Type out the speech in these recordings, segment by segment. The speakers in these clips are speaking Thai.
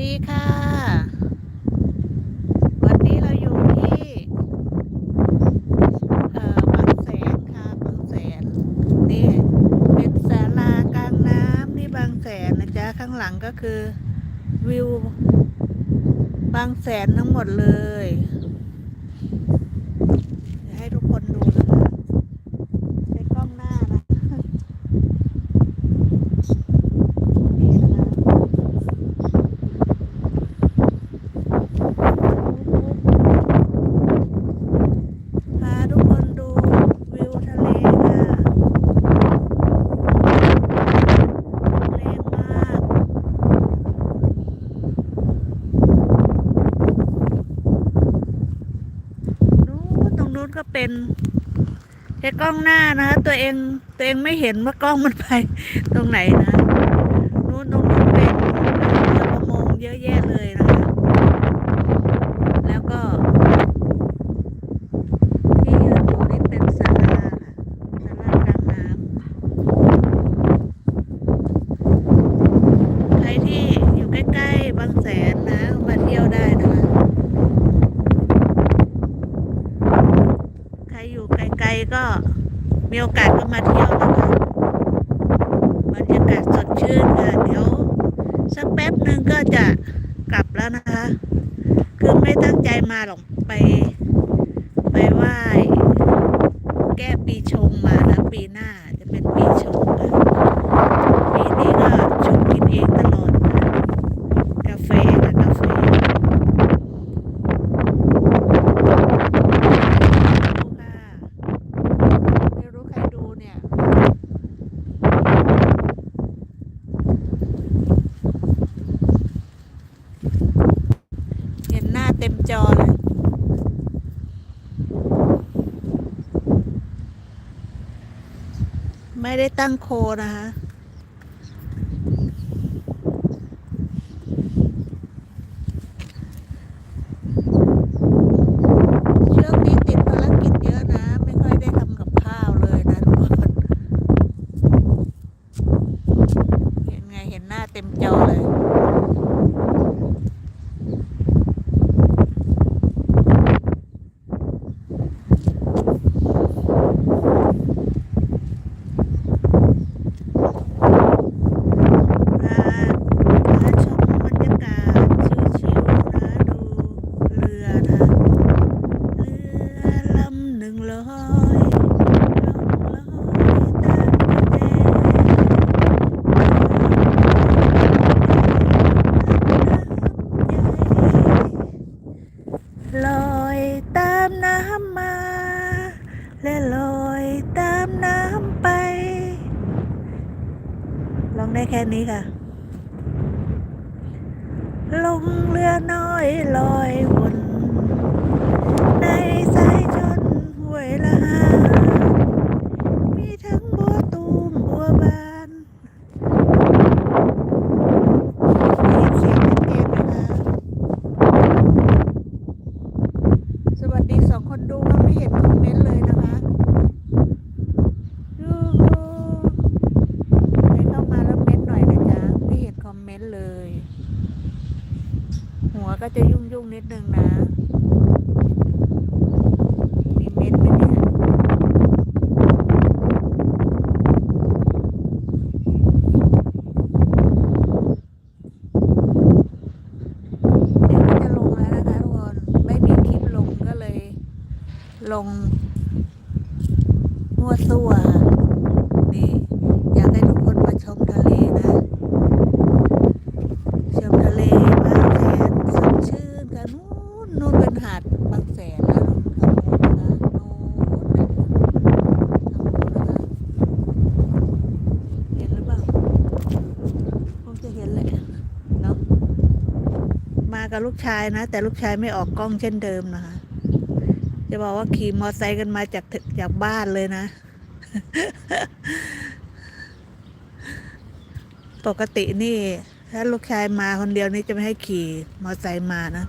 ดีค่ะ วันนี้เราอยู่ที่ เอ่อบางแสนค่ะบางแสน นี่เป็นศาลากลางน้ำที่บางแสนนะจ๊ะ ข้างหลังก็คือวิว บางแสนทั้งหมดเลย เป็นแค่กล้องหน้านะคะตัวเองตัวเองไม่เห็นว่ากล้องมันไปตรงไหนนะ กลับแล้วนะคะ คือไม่ตั้งใจมาหรอกไป ไปว่า ได้ตั้งโคนะคะ ม้นต์เลย หัวก็จะยุ่งยุ่งนิดนึงนะมีเม้นต์ไหมเนี่ยเดี๋ยวจะลงแล้วนะคะทุกคนไม่มีคลิปลงก็เลย ลงมั่วซั่ว กับลูกชายนะ แต่ลูกชายไม่ออกกล้องเช่นเดิมนะคะ จะบอกว่าขี่มอเตอร์ไซค์กันมาจากจากบ้านเลยนะ ปกตินี่ ถ้าลูกชายมาคนเดียวนี่จะไม่ให้ขี่มอเตอร์ไซค์มานะ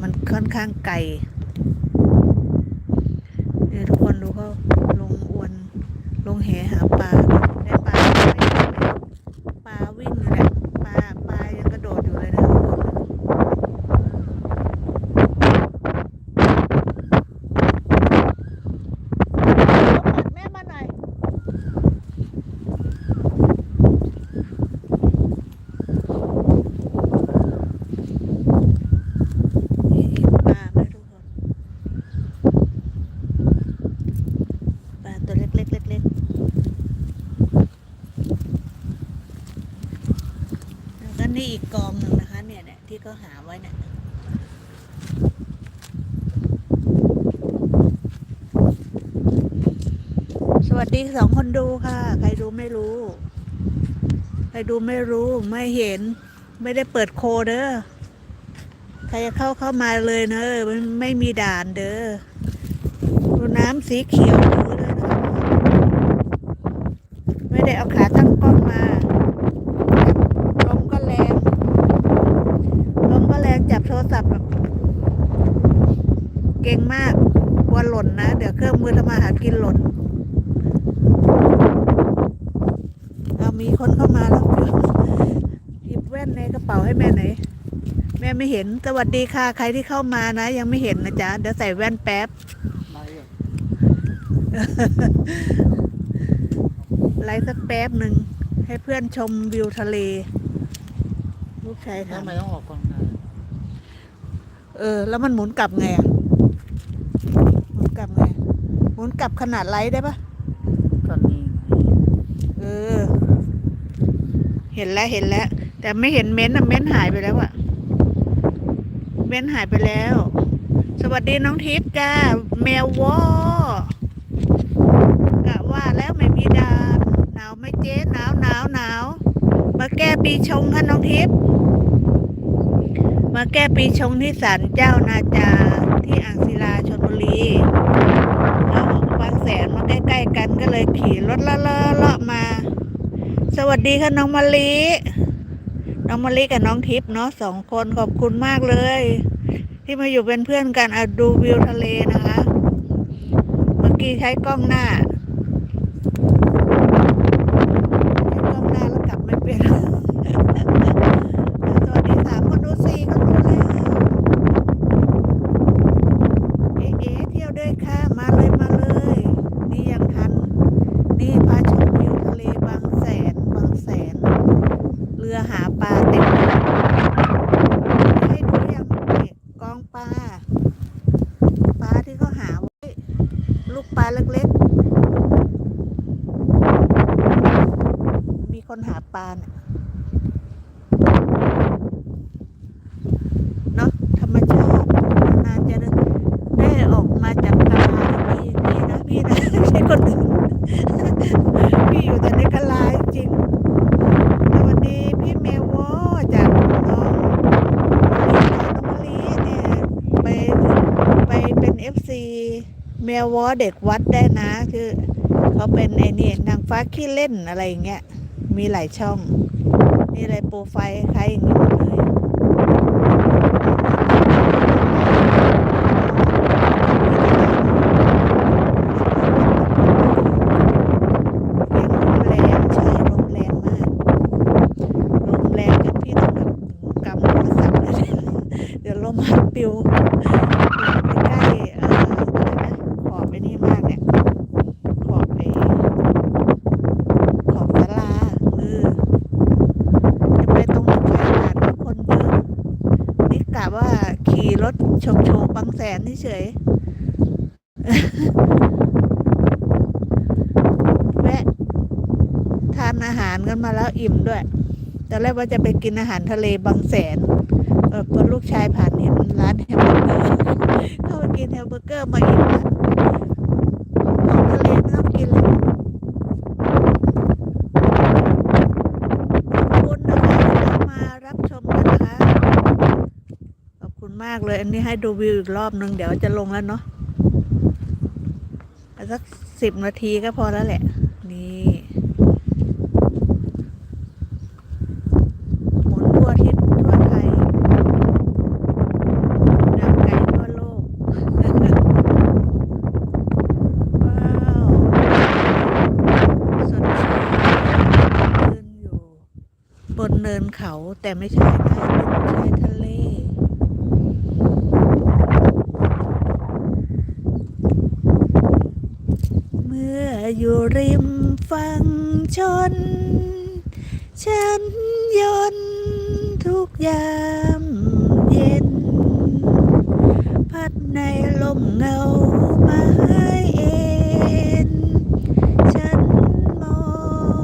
มันค่อนข้างไกล วัสดีสองคนดูค่ะ ใครดูไม่รู้ ใครดูไม่รู้ไม่เห็น ไม่ได้เปิดโคเด้อใครจะเข้าเข้ามาเลยเนอะมันไม่มีด่านเด้อดูน้ำสีเขียวดูเลยนะคะไม่ได้เอาขาตั้งกล้องมาลมก็แรงลมก็แรงจับโทรศัพท์แบบเก่งมากกลัวหล่นนะ เดี๋ยวเครื่องมือทำมาหากินหล่น เอา มีคนเข้ามาแล้วหยิบแว่นในกระเป๋าให้แม่หน่อยแม่ไม่เห็น สวัสดีค่ะ ใครที่เข้ามานะ ยังไม่เห็นนะจ๊ะ เดี๋ยวใส่แว่นแป๊บมาเยอะไลฟ์สักแป๊บหนึ่ง ให้เพื่อนชมวิวทะเล ลูกชายทำทำไมต้องออกกองถ่ายเออ แล้วมันหมุนกลับไงอะ หมุนกลับไง หมุนกลับขนาดไลฟ์ได้ปะ ตอนนี้ เออ เห็นแล้วเห็นแล้ว แต่ไม่เห็นเม้นต์อะเม้นต์หายไปแล้วอะเม้นต์หายไปแล้ว สวัสดีน้องทิพย์จ้าแมววอกะว่าแล้วไม่มีดานหนาวไม่เจ๊หนาวหนาวหนาวมาแก้ปีชงค่ะน้องทิพย์มาแก้ปีชงที่ศาลเจ้านาจาที่อ่างศิลาชนบุรีแล้วบางแสนมาใกล้ๆกันก็เลยขี่รถละเลาะเลาะมา สวัสดีค่ะน้องมะลิน้องมะลิกับน้องทิพย์เนาะสองคนขอบคุณมากเลย ที่มาอยู่เป็นเพื่อนกันอะดูวิวทะเลนะคะ เมื่อกี้ใช้กล้องหน้าใช้กล้องหน้าแล้วกลับไม่เป็น สวัสดีสามคนดูสี่คนดูแล้ว เอ๊ะเอ๊ะเที่ยวด้วยค่ะ มาเลยมาเลย นี่ยังทัน นี่พาชมวิวทะเลบางแสนบางแสน เรือหาปลาเต็มเลยให้ดูยังนี่กองปลา ปลาที่เขาหาไว้ ลูกปลา เล็กๆ มีคนหาปลาเนี่ยเนาะธรรมชาตินานๆจะได้ได้ออกมาจากกะลาพี่พี่นะพี่นะ ไม่ใช่คนอื่น พี่อยู่แต่ในกะลาจริงๆสวัสดีพี่เมวอจากน้องมะลิเนี่ยไปไปเป็นเอฟซี เมวอเด็กวัดได้นะ คือเขาเป็นไอ้นี่นางฟ้าขี้เล่นอะไรอย่างเงี้ยมีหลายช่องนี่อะไรโปรไฟล์ใครอย่างนี้ยเลย ยังลมแรงใช่ลมแรงมากลมแรงจนพี่ต้องแบบกำโทรศัพท์เลยเดี๋ยวลมพัดปิวไปใกล้เอ่ออะไรนะขอบไอ้นี่มากเนี่ยขอบไอ้ขอบศาลาเออจะไปตรงชายหาดที่คนเยอะนี่กะว่า ขี่รถโฉบโฉบบางแสนเฉยแวะทานอาหารกันมาแล้วอิ่มด้วยตอนแรกว่าจะไปกินอาหารทะเลบางแสนเออพอลูกชายผ่านเห็นร้านแฮมเบอร์เกอร์เข้าไปกินแฮมเบอร์เกอร์มาอิ่มละของทะเลไม่ต้องกินเลยขอบคุณนะคะที่เข้ามารับชมกันนะคะ ขอบคุณมากเลย อันนี้ให้ดูวิวอีกรอบนึง เดี๋ยวจะลงแล้วเนาะเอาสักสิบนาทีก็พอแล้วแหละ นี่หมุนทั่วทิศทั่วไทยดังไกลทั่วโลก ว้าวสดชื่นยืนอยู่ บนเนินเขาแต่ไม่ใช่นะเป็นชายทะเล เมื่ อยู่ริมฝั่งชน ฉันยนทุกยามเย็น พัดในลมเงามาให้เอ็นฉันมอ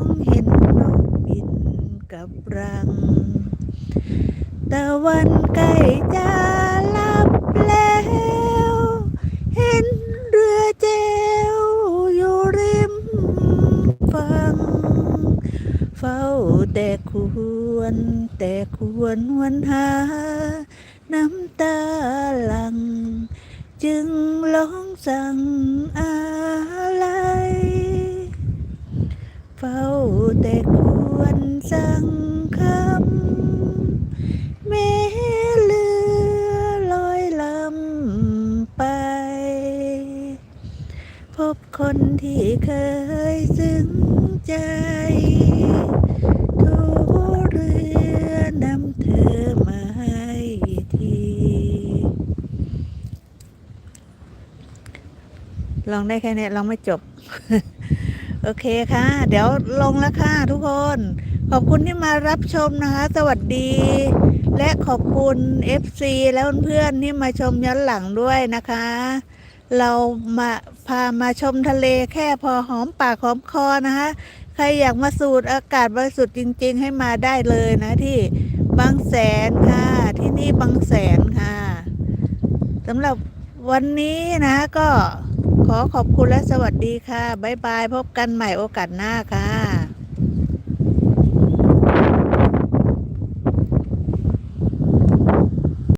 งเห็นนกบินกับรัง ตะวันใกล้จะลับแล้ว เห็นเรือเจวอยู่ริมฝั่ง เฝ้าแต่ค วรแต่ควรหวนหา น้ำตาหลัง จึงร้องสั่งอะไร เฝ้าแต่ควรสั่งคำแม้เรือลอยลำไป พบคนที่เคยซึ้งใจทุเรือนำเธอมาให้ที ลองได้แค่นี้ลองไม่จบ โอเคค่ะ เดี๋ยวลงแล้วค่ะทุกคน ขอบคุณที่มารับชมนะคะ สวัสดี และขอบคุณ FC แล้วเพื่อนๆที่มาชมย้อนหลังด้วยนะคะ เรามาพามาชมทะเลแค่พอหอมปากหอมคอนะคะ ใครอยากมาสูดอากาศบริสุทธิ์จริง ๆ ให้มาได้เลยนะที่บางแสนค่ะ ที่นี่บางแสนค่ะสำหรับวันนี้นะก็ ขอขอบคุณและสวัสดีค่ะ บ๊ายบาย พบกันใหม่โอกาสหน้าค่ะ